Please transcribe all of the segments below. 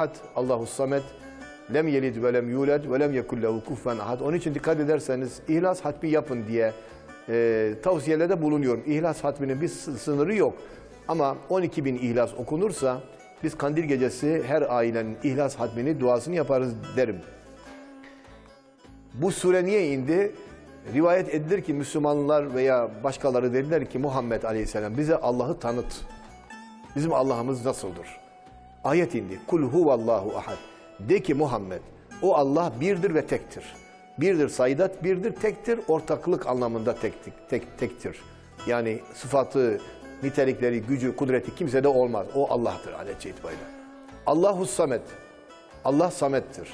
ahad, Allahu samet, lem yelid ve lem yulad ve lem yekul lehu kufuven ahad. Onun için dikkat ederseniz ihlas hatmi yapın diye e, tavsiyelerde bulunuyorum. İhlas hatminin bir sı- sınırı yok. Ama 12 bin ihlas okunursa biz kandil gecesi her ailenin ihlas hatmini duasını yaparız derim. Bu sure niye indi? Rivayet edilir ki Müslümanlar veya başkaları dediler ki Muhammed Aleyhisselam bize Allah'ı tanıt. Bizim Allah'ımız nasıldır? Ayet indi. Kul huvallahu ahad. De ki Muhammed o Allah birdir ve tektir. Birdir sayıdat, birdir tektir, ortaklık anlamında tektir, tek, tektir. Yani sıfatı, nitelikleri, gücü, kudreti kimsede olmaz. O Allah'tır adet itibariyle. Allahu samet. Allah samettir.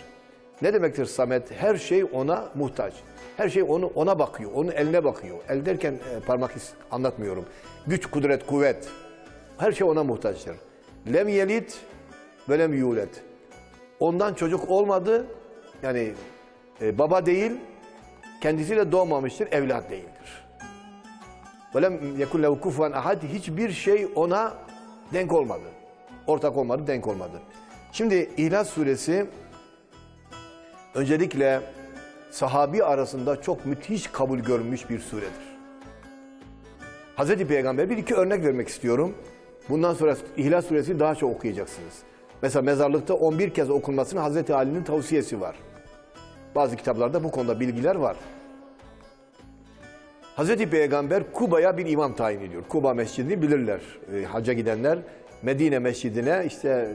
Ne demektir samet? Her şey ona muhtaç. Her şey onu ona bakıyor, onun eline bakıyor. El derken e, parmak is- anlatmıyorum. Güç, kudret, kuvvet. Her şey ona muhtaçtır. Lem yelid ve lem yulet. Ondan çocuk olmadı. Yani e, baba değil, kendisiyle doğmamıştır, evlat değildir. Ve lem yekun lehu kufuven ahad. Hiçbir şey ona denk olmadı. Ortak olmadı, denk olmadı. Şimdi İhlas suresi öncelikle sahabi arasında çok müthiş kabul görmüş bir suredir. Hazreti Peygamber bir iki örnek vermek istiyorum. Bundan sonra İhlas Suresi daha çok okuyacaksınız. Mesela mezarlıkta 11 kez okunmasının Hazreti Ali'nin tavsiyesi var. Bazı kitaplarda bu konuda bilgiler var. Hazreti Peygamber Kuba'ya bir imam tayin ediyor. Kuba Mescidini bilirler e, hacca gidenler. Medine Mescidine işte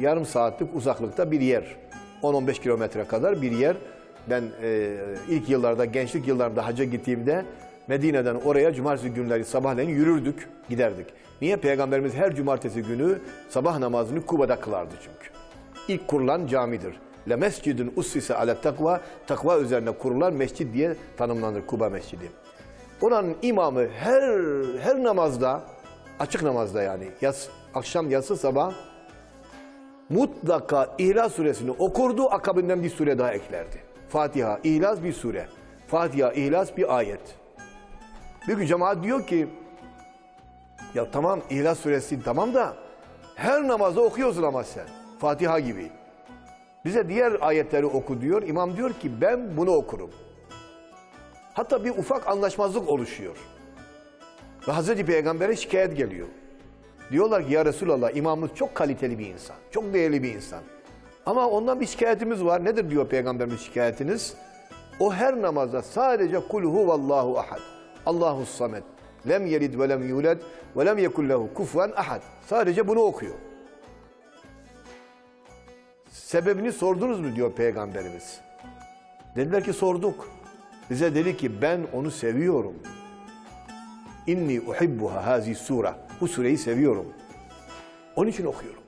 yarım saatlik uzaklıkta bir yer. 10-15 kilometre kadar bir yer. Ben e, ilk yıllarda, gençlik yıllarında hacca gittiğimde Medine'den oraya cumartesi günleri sabahleyin yürürdük, giderdik. Niye? Peygamberimiz her cumartesi günü sabah namazını Kuba'da kılardı çünkü. İlk kurulan camidir. Le mescidun ussise ale takva, takva üzerine kurulan mescid diye tanımlanır Kuba Mescidi. Oranın imamı her her namazda, açık namazda yani, yas, akşam yatsı sabah mutlaka İhlas suresini okurdu, akabinden bir sure daha eklerdi. Fatiha, İhlas bir sure. Fatiha, İhlas bir ayet. Bir gün cemaat diyor ki, ya tamam İhlas suresi tamam da her namazda okuyorsun ama sen. Fatiha gibi. Bize diğer ayetleri oku diyor. İmam diyor ki ben bunu okurum. Hatta bir ufak anlaşmazlık oluşuyor. Ve Hazreti Peygamber'e şikayet geliyor. Diyorlar ki ya Resulallah imamımız çok kaliteli bir insan. Çok değerli bir insan. Ama ondan bir şikayetimiz var. Nedir diyor Peygamberimiz şikayetiniz? O her namazda sadece kul huvallahu ahad. Allahu samet. Lem yelid ve lem yulad ve lem yekun lehu kufuven ahad. Sadece bunu okuyor. Sebebini sordunuz mu diyor Peygamberimiz. Dediler ki sorduk. Bize dedi ki ben onu seviyorum. İnni uhibbuha hazi sura. Bu sureyi seviyorum. Onun için okuyorum.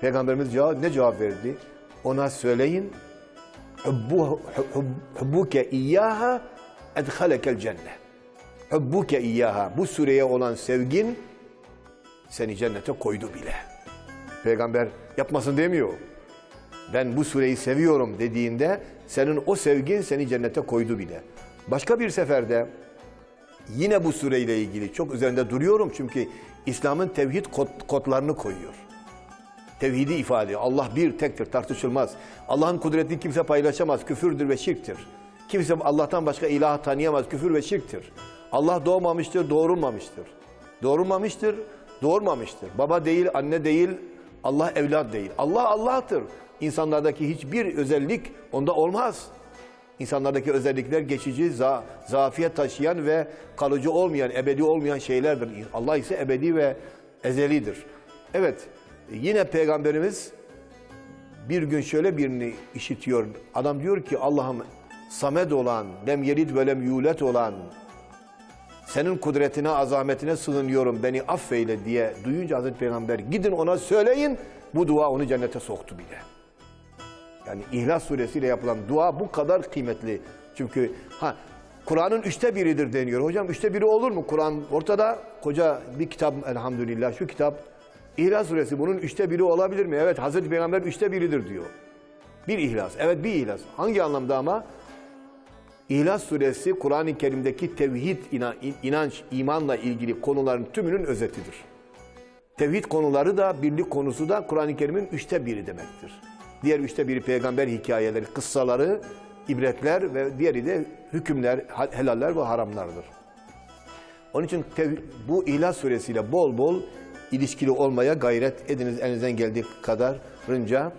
Peygamberimiz cevap, ne cevap verdi? Ona söyleyin. Hubbu- hub- Hubbuke iyyaha edhalekel cennet. Hubbuke iyyaha. Bu sureye olan sevgin seni cennete koydu bile. Peygamber yapmasın demiyor. Ben bu sureyi seviyorum dediğinde senin o sevgin seni cennete koydu bile. Başka bir seferde yine bu sureyle ilgili çok üzerinde duruyorum çünkü İslam'ın tevhid kod- kodlarını koyuyor. Tevhidi ifade ediyor. Allah bir tektir, tartışılmaz. Allah'ın kudretini kimse paylaşamaz, küfürdür ve şirktir. Kimse Allah'tan başka ilah tanıyamaz, küfür ve şirktir. Allah doğmamıştır, doğurulmamıştır. Doğurulmamıştır, doğurmamıştır. Baba değil, anne değil, Allah evlat değil. Allah Allah'tır. İnsanlardaki hiçbir özellik onda olmaz. İnsanlardaki özellikler geçici, za, zafiyet taşıyan ve kalıcı olmayan, ebedi olmayan şeylerdir. Allah ise ebedi ve ezelidir. Evet, yine Peygamberimiz bir gün şöyle birini işitiyor. Adam diyor ki Allah'ım samed olan, lem yelid ve lem yulet olan, senin kudretine, azametine sığınıyorum, beni affeyle diye duyunca Hazreti Peygamber gidin ona söyleyin, bu dua onu cennete soktu bile. Yani İhlas suresiyle yapılan dua bu kadar kıymetli. Çünkü ha Kur'an'ın üçte biridir deniyor. Hocam üçte biri olur mu? Kur'an ortada koca bir kitap elhamdülillah. Şu kitap İhlas suresi bunun üçte biri olabilir mi? Evet Hazreti Peygamber üçte biridir diyor. Bir ihlas. Evet bir ihlas. Hangi anlamda ama? İhlas suresi Kur'an-ı Kerim'deki tevhid inan- inanç, imanla ilgili konuların tümünün özetidir. Tevhid konuları da, birlik konusu da Kur'an-ı Kerim'in üçte biri demektir. Diğer üçte biri peygamber hikayeleri, kıssaları, ibretler ve diğeri de hükümler, helaller ve haramlardır. Onun için bu İhlas suresiyle bol bol ilişkili olmaya gayret ediniz elinizden geldiği kadarınca.